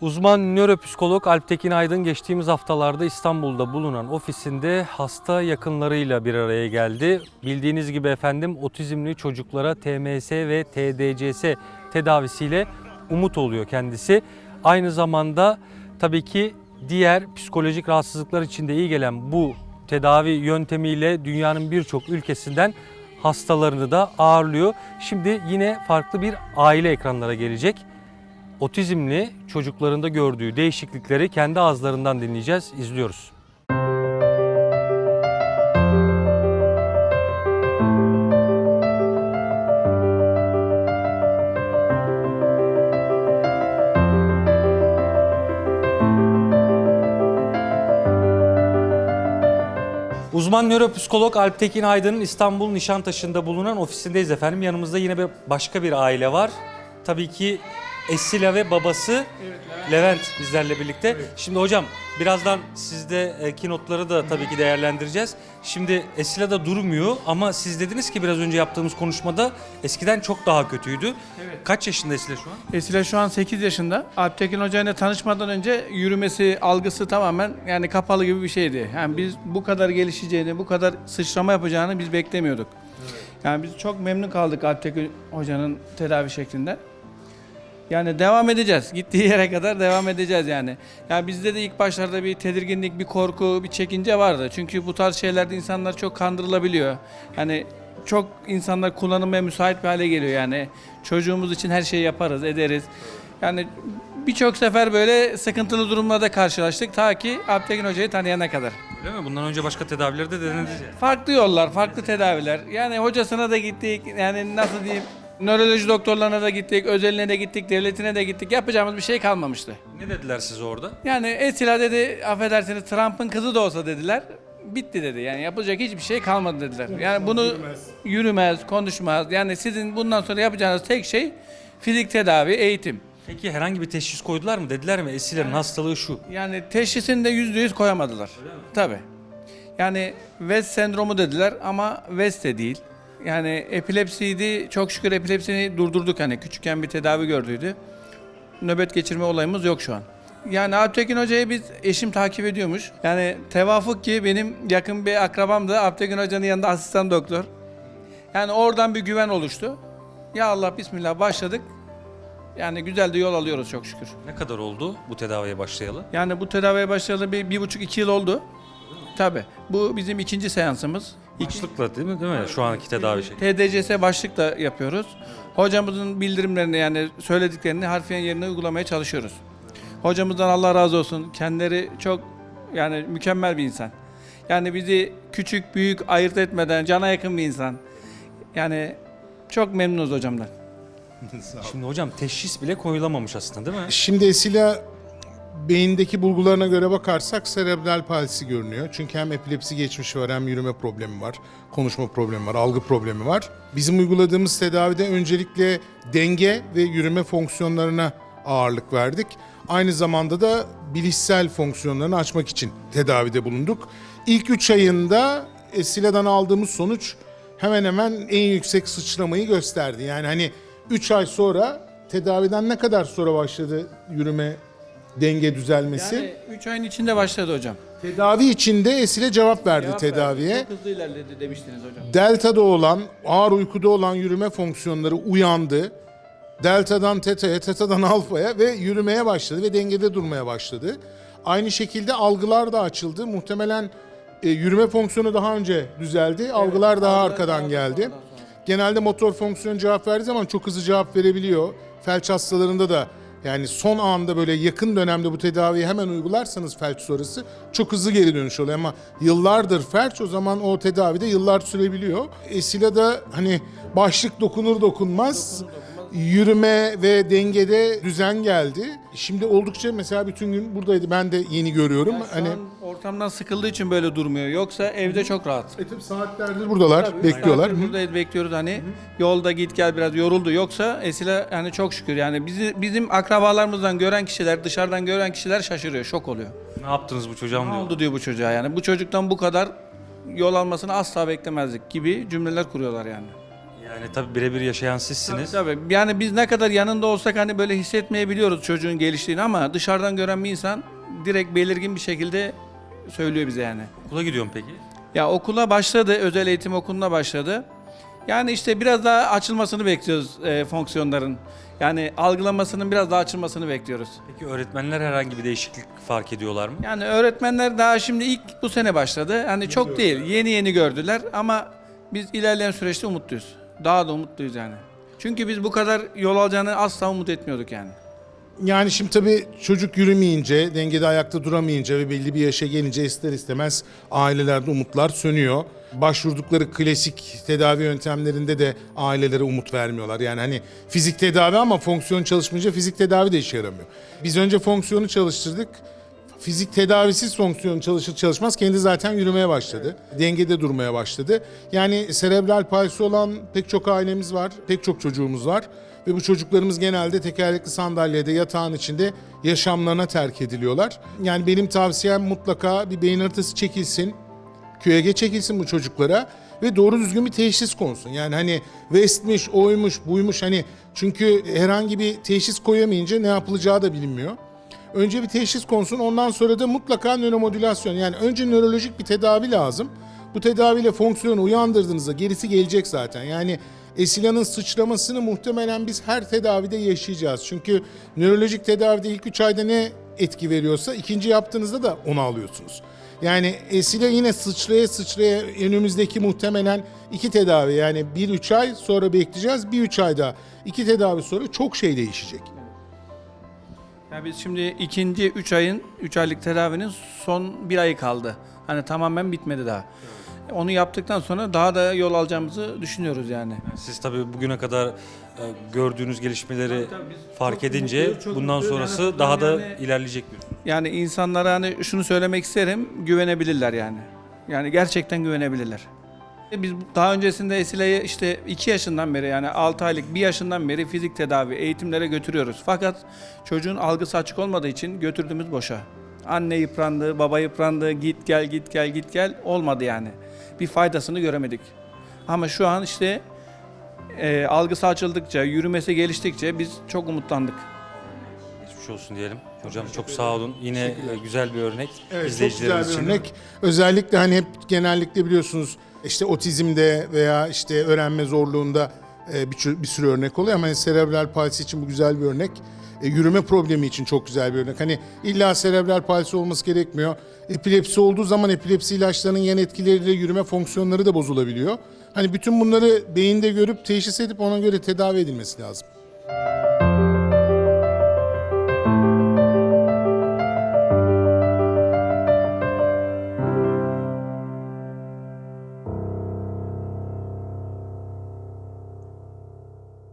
Uzman nöropsikolog Alptekin Aydın geçtiğimiz haftalarda İstanbul'da bulunan ofisinde hasta yakınlarıyla bir araya geldi. Bildiğiniz gibi efendim otizmli çocuklara TMS ve TDCS tedavisiyle umut oluyor kendisi. Aynı zamanda tabii ki diğer psikolojik rahatsızlıklar için de iyi gelen bu tedavi yöntemiyle dünyanın birçok ülkesinden hastalarını da ağırlıyor. Şimdi yine farklı bir aile ekranlara gelecek otizmli çocuklarında gördüğü değişiklikleri kendi ağızlarından dinleyeceğiz, izliyoruz. Uzman nöropsikolog Alptekin Aydın'ın İstanbul Nişantaşı'nda bulunan ofisindeyiz efendim. Yanımızda yine bir başka bir aile var. Tabii ki Esila ve babası Levent bizlerle birlikte. Şimdi hocam birazdan sizdeki notları da tabii ki değerlendireceğiz. Şimdi Esila da durmuyor ama siz dediniz ki biraz önce yaptığımız konuşmada eskiden çok daha kötüydü. Kaç yaşında Esila şu an? Esile şu an 8 yaşında. Alptekin Hoca ile tanışmadan önce yürümesi, algısı tamamen yani kapalı gibi bir şeydi. Yani biz bu kadar gelişeceğini, bu kadar sıçrama yapacağını biz beklemiyorduk. Yani biz çok memnun kaldık Alptekin Hoca'nın tedavi şeklinden. Yani devam edeceğiz. Gittiği yere kadar devam edeceğiz yani. Yani bizde de ilk başlarda bir tedirginlik, bir korku, bir çekince vardı. Çünkü bu tarz şeylerde insanlar çok kandırılabiliyor. Yani çok insanlar kullanılmaya müsait bir hale geliyor yani. Çocuğumuz için her şeyi yaparız, ederiz. Yani birçok sefer böyle sıkıntılı durumlarda karşılaştık ta ki Alptekin Hoca'yı tanıyana kadar. Öyle mi? Bundan önce başka tedavileri de denediniz. Farklı yollar, farklı tedaviler. Yani hocasına da gittik. Yani nasıl diyeyim? Nöroloji doktorlarına da gittik, özeline de gittik, devletine de gittik. Yapacağımız bir şey kalmamıştı. Ne dediler size orada? Yani Esila dedi, affedersiniz Trump'ın kızı da olsa dediler. Bitti dedi. Yani yapılacak hiçbir şey kalmadı dediler. Yani bunu yürümez, konuşmaz. Yani sizin bundan sonra yapacağınız tek şey fizik tedavi, eğitim. Peki herhangi bir teşhis koydular mı? Dediler mi Esila'nın hastalığı şu? Yani teşhisini de yüzde yüz koyamadılar. Tabii. Yani West sendromu dediler ama West de değil. Yani epilepsiydi. Çok şükür epilepsini durdurduk hani küçükken bir tedavi gördüydü. Nöbet geçirme olayımız yok şu an. Yani Alptekin Hoca'yı biz eşim takip ediyormuş. Yani tevafuk ki benim yakın bir akrabam da Alptekin Hoca'nın yanında asistan doktor. Yani oradan bir güven oluştu. Ya Allah bismillah başladık. Yani güzel de yol alıyoruz çok şükür. Ne kadar oldu bu tedaviye başlayalı? Yani bu tedaviye başlayalı bir, bir buçuk iki yıl oldu. Tabi. Bu bizim ikinci seansımız. İki, Başlıkla değil mi? Değil mi? Şu anki tedavi şekli. TDCS başlıkla yapıyoruz. Hocamızın bildirimlerini yani söylediklerini harfiyen yerine uygulamaya çalışıyoruz. Hocamızdan Allah razı olsun. Kendileri çok yani mükemmel bir insan. Yani bizi küçük büyük ayırt etmeden cana yakın bir insan. Yani çok memnunuz hocamdan. Şimdi hocam teşhis bile koyulamamış aslında değil mi? Şimdi Esila beyindeki bulgularına göre bakarsak serebral palsi görünüyor. Çünkü hem epilepsi geçmişi var hem yürüme problemi var, konuşma problemi var, algı problemi var. Bizim uyguladığımız tedavide öncelikle denge ve yürüme fonksiyonlarına ağırlık verdik. Aynı zamanda da bilişsel fonksiyonlarını açmak için tedavide bulunduk. İlk 3 ayında Esila'dan aldığımız sonuç hemen hemen en yüksek sıçramayı gösterdi. Yani hani 3 ay sonra tedaviden ne kadar sonra başladı yürüme denge düzelmesi? Yani 3 ayın içinde başladı hocam. Tedavi içinde Esile cevap verdi Cevap tedaviye. verdi. Çok hızlı ilerledi demiştiniz hocam. Delta'da olan, ağır uykuda olan yürüme fonksiyonları uyandı. Delta'dan teta'ya, teta'dan alfaya ve yürümeye başladı ve dengede durmaya başladı. Aynı şekilde algılar da açıldı. Muhtemelen e, yürüme fonksiyonu daha önce düzeldi. algılar daha algılar arkadan daha geldi. sonra. Genelde motor fonksiyon cevap verdiği zaman çok hızlı cevap verebiliyor. Felç hastalarında da yani son anda böyle yakın dönemde bu tedaviyi hemen uygularsanız felç sonrası çok hızlı geri dönüş oluyor ama yıllardır felç o zaman o tedavide yıllar sürebiliyor. Esila da hani başlık dokunur dokunmaz yürüme ve dengede düzen geldi. Şimdi oldukça mesela bütün gün buradaydı. Ben de yeni görüyorum. Yani şu hani an ortamdan sıkıldığı için böyle durmuyor. Yoksa evde çok rahat. e tabii saatlerdir buradalar, bekliyorlar. Saattir Buradayız bekliyoruz hani yolda git gel biraz yoruldu. Yoksa Esile yani çok şükür yani bizi bizim akrabalarımızdan gören kişiler dışarıdan gören kişiler şaşırıyor, şok oluyor. Ne yaptınız bu çocuğa Ne diyor. oldu diyor bu çocuğa yani. Bu çocuktan bu kadar yol almasını asla beklemezdik gibi cümleler kuruyorlar yani. Yani tabii birebir yaşayan sizsiniz. Tabii, tabii. Yani biz ne kadar yanında olsak hani böyle hissetmeyebiliyoruz çocuğun geliştiğini ama dışarıdan gören bir insan direkt belirgin bir şekilde söylüyor bize yani. Okula gidiyorum peki. Ya okula başladı, özel eğitim okuluna başladı. Yani işte biraz daha açılmasını bekliyoruz e, fonksiyonların. Yani algılamasının biraz daha açılmasını bekliyoruz. Peki öğretmenler herhangi bir değişiklik fark ediyorlar mı? Yani öğretmenler daha şimdi ilk bu sene başladı. Hani çok değil, yeni yeni gördüler ama biz ilerleyen süreçte umutluyuz. Daha da umutluyuz yani. Çünkü biz bu kadar yol alacağını asla umut etmiyorduk yani. Yani şimdi tabii çocuk yürümeyince, dengede ayakta duramayınca ve belli bir yaşa gelince ister istemez ailelerde umutlar sönüyor. Başvurdukları klasik tedavi yöntemlerinde de ailelere umut vermiyorlar. Yani hani fizik tedavi ama fonksiyon çalışmayınca fizik tedavi de işe yaramıyor. Biz önce fonksiyonu çalıştırdık. Fizik tedavisiz fonksiyon çalışır çalışmaz kendi zaten yürümeye başladı. Dengede durmaya başladı. Yani serebral palsi olan pek çok ailemiz var, pek çok çocuğumuz var. Ve bu çocuklarımız genelde tekerlekli sandalyede, yatağın içinde yaşamlarına terk ediliyorlar. Yani benim tavsiyem mutlaka bir beyin haritası çekilsin, QEG çekilsin bu çocuklara ve doğru düzgün bir teşhis konsun. Yani hani West'miş, oymuş, buymuş hani çünkü herhangi bir teşhis koyamayınca ne yapılacağı da bilinmiyor. Önce bir teşhis konsun ondan sonra da mutlaka nöromodülasyon yani önce nörolojik bir tedavi lazım. Bu tedaviyle fonksiyonu uyandırdığınızda gerisi gelecek zaten. Yani Esila'nın sıçramasını muhtemelen biz her tedavide yaşayacağız. Çünkü nörolojik tedavide ilk 3 ayda ne etki veriyorsa ikinci yaptığınızda da onu alıyorsunuz. Yani Esila yine sıçraya sıçraya önümüzdeki muhtemelen iki tedavi yani bir üç ay sonra bekleyeceğiz. Bir üç ayda iki tedavi sonra çok şey değişecek. Ya biz şimdi ikinci 3 ayın, 3 aylık tedavinin son bir ayı kaldı. Hani tamamen bitmedi daha. Onu yaptıktan sonra daha da yol alacağımızı düşünüyoruz yani. Siz tabii bugüne kadar e, gördüğünüz gelişmeleri Tabii, tabii, biz fark çok edince mutluyuz, çok bundan mutluyuz. sonrası Yani daha da yani- ilerleyecek diyorsunuz. Yani insanlara hani şunu söylemek isterim, güvenebilirler yani. Yani gerçekten güvenebilirler. Biz daha öncesinde Esile'yi işte 2 yaşından beri yani 6 aylık 1 yaşından beri fizik tedavi eğitimlere götürüyoruz. Fakat çocuğun algısı açık olmadığı için götürdüğümüz boşa. Anne yıprandı, baba yıprandı, git gel git gel git gel olmadı yani. Bir faydasını göremedik. Ama şu an işte e, algısı açıldıkça, yürümesi geliştikçe biz çok umutlandık. Geçmiş olsun diyelim. Hocam çok sağ olun. Yine e, güzel bir örnek Evet, çok güzel izleyicilerimiz bir için. örnek. Özellikle hani hep genellikle biliyorsunuz işte otizmde veya işte öğrenme zorluğunda e, bir, bir sürü örnek oluyor ama hani serebral palsi için bu güzel bir örnek. E, yürüme problemi için çok güzel bir örnek. Hani illa serebral palsi olması gerekmiyor. Epilepsi olduğu zaman epilepsi ilaçlarının yan etkileriyle yürüme fonksiyonları da bozulabiliyor. Hani bütün bunları beyinde görüp teşhis edip ona göre tedavi edilmesi lazım.